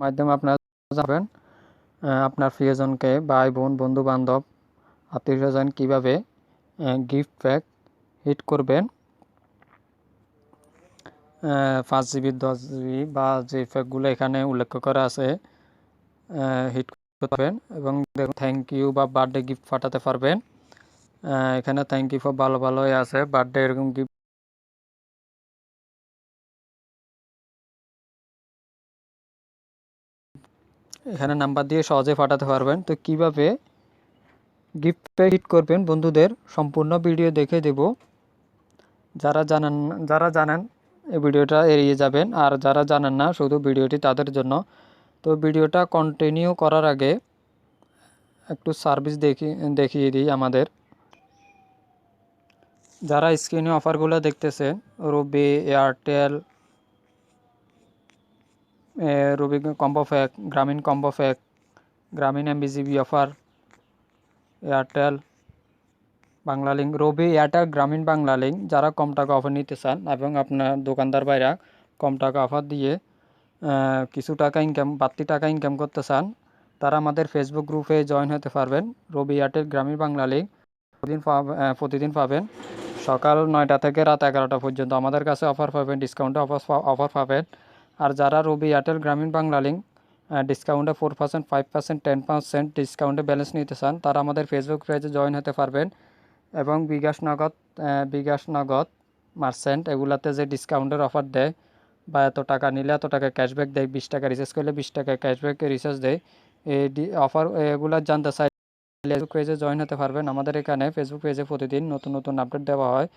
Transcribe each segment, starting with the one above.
মাধ্যমে আপনারা যাবেন আপনার প্রিয়জনকে ভাই, বোন বন্ধু বান্ধব আত্মীয় স্বজন কীভাবে গিফট প্যাক হিট করবেন পাঁচ জিবি, দশ জিবি বা যে প্যাকগুলো এখানে উল্লেখ করা আছে হিট করতে পারবেন এবং থ্যাংক ইউ বা বার্থডে গিফট পাঠাতে পারবেন। এখানে থ্যাংক ইউ ফর ভালো, ভালোই আছে। বার্থডে এরকম গিফট এখানে নাম্বার দিয়ে সহজে পাঠাতে পারবেন। তো কীভাবে গিফট পে হিট করবেন বন্ধুদের? সম্পূর্ণ ভিডিও দেখে দেব। যারা জানেন যারা জানেন এই ভিডিওটা এড়িয়ে যাবেন। আর যারা জানেন না, শুধু ভিডিওটি তাদের জন্য। তো ভিডিওটা কন্টিনিউ করার আগে একটু সার্ভিস দেখি, দেখিয়ে দিই আমাদের। যারা স্ক্রিনে অফারগুলো দেখতেছেন রবি এয়ারটেল রবি কম্বো ফ্যাক Grameen combo pack Grameen M MB GB offer Airtel Banglalink Robi Airtel Grameen Banglalink যারা কম টাকা অফার নিতে চান এবং আপনার দোকানদার বাইরা কম টাকা অফার দিয়ে কিছু টাকা ইনকাম বাড়তি টাকা ইনকাম করতে চান, তারা আমাদের ফেসবুক গ্রুপে জয়েন হতে পারবেন রবি এয়ারটেল গ্রামীণ বাংলা লিঙ্ক প্রতিদিন প্রতিদিন পাবেন। সকাল নয়টা থেকে রাত এগারোটা পর্যন্ত আমাদের কাছে অফার পাবেন ডিসকাউন্টে অফার অফার পাবেন। আর যারা রবি এয়ারটেল গ্রামীণ বাংলা লিঙ্ক ডিসকাউন্টে four percent five percent ten percent ডিসকাউন্টে ব্যালেন্স নিতে চান, তারা আমাদের ফেসবুক পেজে জয়েন হতে পারবেন। এবং বিকাশ নগদ বিকাশ নগদ মার্চেন্ট এগুলাতে যে ডিসকাউন্টের অফার দেয়, বা এত টাকা নিলে এত টাকা ক্যাশব্যাক দেয়, বিশ টাকা রিচার্জ করলে বিশ টাকা ক্যাশব্যাক রিচার্জ দেয়, এই অফার এগুলো জানতে চাই ফেসবুক পেজে জয়েন হতে পারবেন। আমাদের এখানে ফেসবুক পেজে প্রতিদিন নতুন নতুন আপডেট দেওয়া হয়,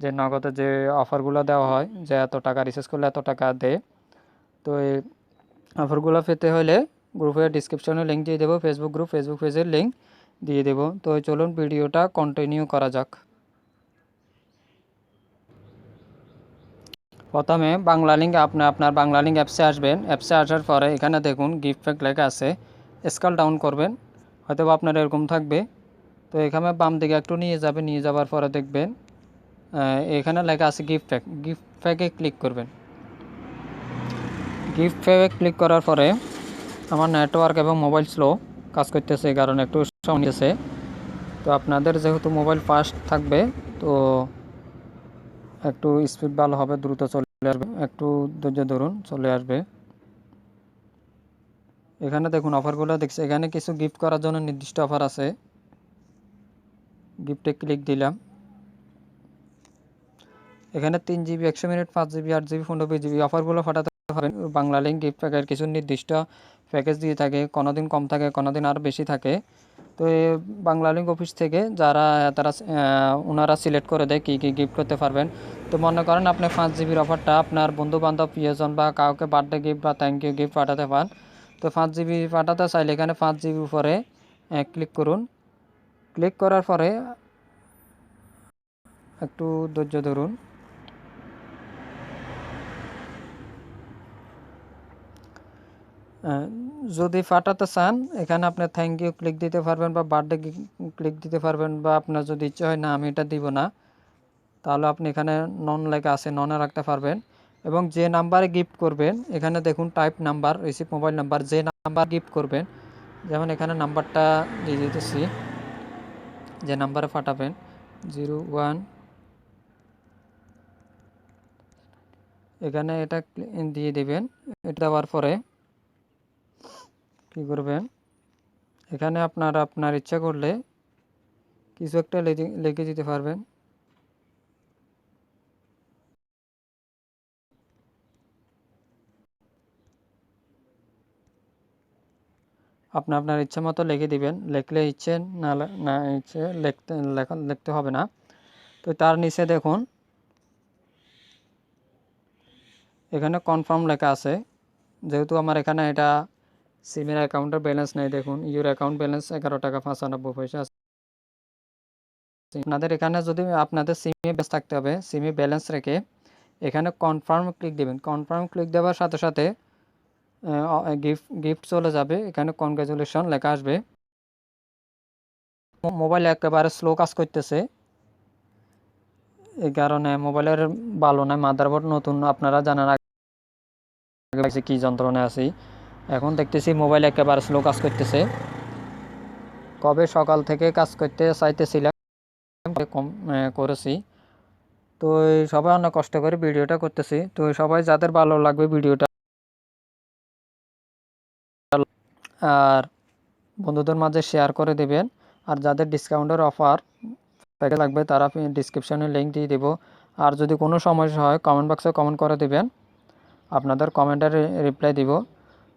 যে নগদে যে অফারগুলো দেওয়া হয়, যে এত টাকা রিচার্জ করলে এত টাকা দেয়। তো এই অফারগুলো পেতে হলে গ্রুপের ডিসক্রিপশনে লিঙ্ক দিয়ে দেবো ফেসবুক গ্রুপ ফেসবুক পেজের লিঙ্ক দিয়ে দেবো। তো চলুন ভিডিওটা কন্টিনিউ করা যাক। প্রথমে বাংলা লিঙ্ক আপনি আপনার বাংলা লিঙ্ক অ্যাপসে আসবেন। অ্যাপসে আসার পরে এখানে দেখুন গিফট প্যাক লেখা আছে। স্কাল ডাউন করবেন। হয়তো আপনার এরকম থাকবে। তো এখানে বাম দিকে একটু নিয়ে যাবে নিয়ে যাওয়ার পরে দেখবেন এখানে লেখা আছে গিফট প্যাক গিফট প্যাকে ক্লিক করবেন। গিফট প্যাকে ক্লিক করার পরে আমার নেটওয়ার্ক এবং মোবাইল স্লো কাজ করতেছে কারণে একটু সময় নিয়েছে তো আপনাদের যেহেতু মোবাইল ফাস্ট থাকবে, তো একটু স্পিড ভালো হবে, দ্রুত চলে আসবে। একটু ধৈর্য ধরুন, চলে আসবে। এখানে দেখুন অফারগুলো দেখছি। এখানে কিছু গিফট করার জন্য নির্দিষ্ট অফার আছে। গিফটে ক্লিক দিলাম। এখানে তিন জিবি, একশো মিনিট, পাঁচ জিবি, আট জিবি, পনেরো জিবি অফারগুলো ফাটাতে পারেন বাংলা লিঙ্ক গিফট প্যাকের কিছু নির্দিষ্ট প্যাকেজ দিয়ে থাকে কোনো দিন কম থাকে কোনো দিন আরও বেশি থাকে। তো এই বাংলা লিঙ্ক অফিস থেকে যারা, তারা ওনারা সিলেক্ট করে দেয় কী কী গিফট করতে পারবেন। তো মনে করেন আপনি পাঁচ জিবির অফারটা আপনার বন্ধু বান্ধব প্রিয়জন বা কাউকে বার্থডে গিফট বা থ্যাংক ইউ গিফট পাঠাতে পান। তো পাঁচ জিবি পাঠাতে চাইলে এখানে পাঁচ জিবি উপরে ক্লিক করুন। ক্লিক করার পরে একটু ধৈর্য ধরুন। যদি পাঠাতে চান, এখানে আপনি থ্যাংক ইউ ক্লিক দিতে পারবেন বা বার্থডে ক্লিক দিতে পারবেন বা আপনার যদি ইচ্ছে হয়, না, আমি এটা দিব না, তাহলে আপনি এখানে নন লেখা আছে ননে রাখতে পারবেন। এবং যে নাম্বারে গিফট করবেন, এখানে দেখুন type number receive mobile number যে নাম্বার গিফট করবেন, যেমন এখানে নাম্বারটা দিয়ে দিতেছি, যে নাম্বারে পাঠাবেন জিরো ওয়ান এখানে এটা দিয়ে দেবেন, এটা দেওয়ার পরে কী করবেন? এখানে আপনার আপনার ইচ্ছা করলে কিছু একটা লিখে দিতে পারবেন। আপনি আপনার ইচ্ছা মতো লিখে দিবেন। লিখলে ইচ্ছে না না, ইচ্ছে লিখতে, লেখা, লিখতে হবে না। তো তার নিচে দেখুন। এখানে কনফার্ম লেখা আছে। যেহেতু আমার এখানে এটা সিমের অ্যাকাউন্টের ব্যালেন্স নেই, দেখুন। ইউর অ্যাকাউন্ট ব্যালেন্স এগারো টাকা পঁচানব্বই পয়সা আছে। আপনাদের এখানে যদি আপনাদের সিমে ব্যাস থাকতে হবে সিমে ব্যালেন্স রেখে এখানে কনফার্ম ক্লিক দেবেন। কনফার্ম ক্লিক দেওয়ার সাথে সাথে গিফট গিফট চলে যাবে। এখানে কনগ্রাচুলেশন লেখা আসবে। মোবাইল একেবারে স্লো কাজ করতেছে। এই কারণে মোবাইলের ভালো নয় মাদারবোর্ড নতুন, আপনারা জানার আগে কি যন্ত্রণা আছি। এখন দেখতেছি মোবাইল একেবারে স্লো কাজ করতেছে। কবে সকাল থেকে কাজ করতে চাইতেছিলাম কম করেছি। তো সবাই অনেক কষ্ট করে ভিডিওটা করতেছি। তো সবাই যাদের ভালো লাগবে ভিডিওটা, আর বন্ধুদের মাঝে শেয়ার করে দেবেন। আর যাদের ডিসকাউন্টের অফার প্যাকেজ লাগবে, তারা ডিসক্রিপশনে লিঙ্ক দিয়ে দেবো। আর যদি কোনো সমস্যা হয় কমেন্ট বক্সে কমেন্ট করে দেবেন। আপনাদের কমেন্টের রিপ্লাই দিব।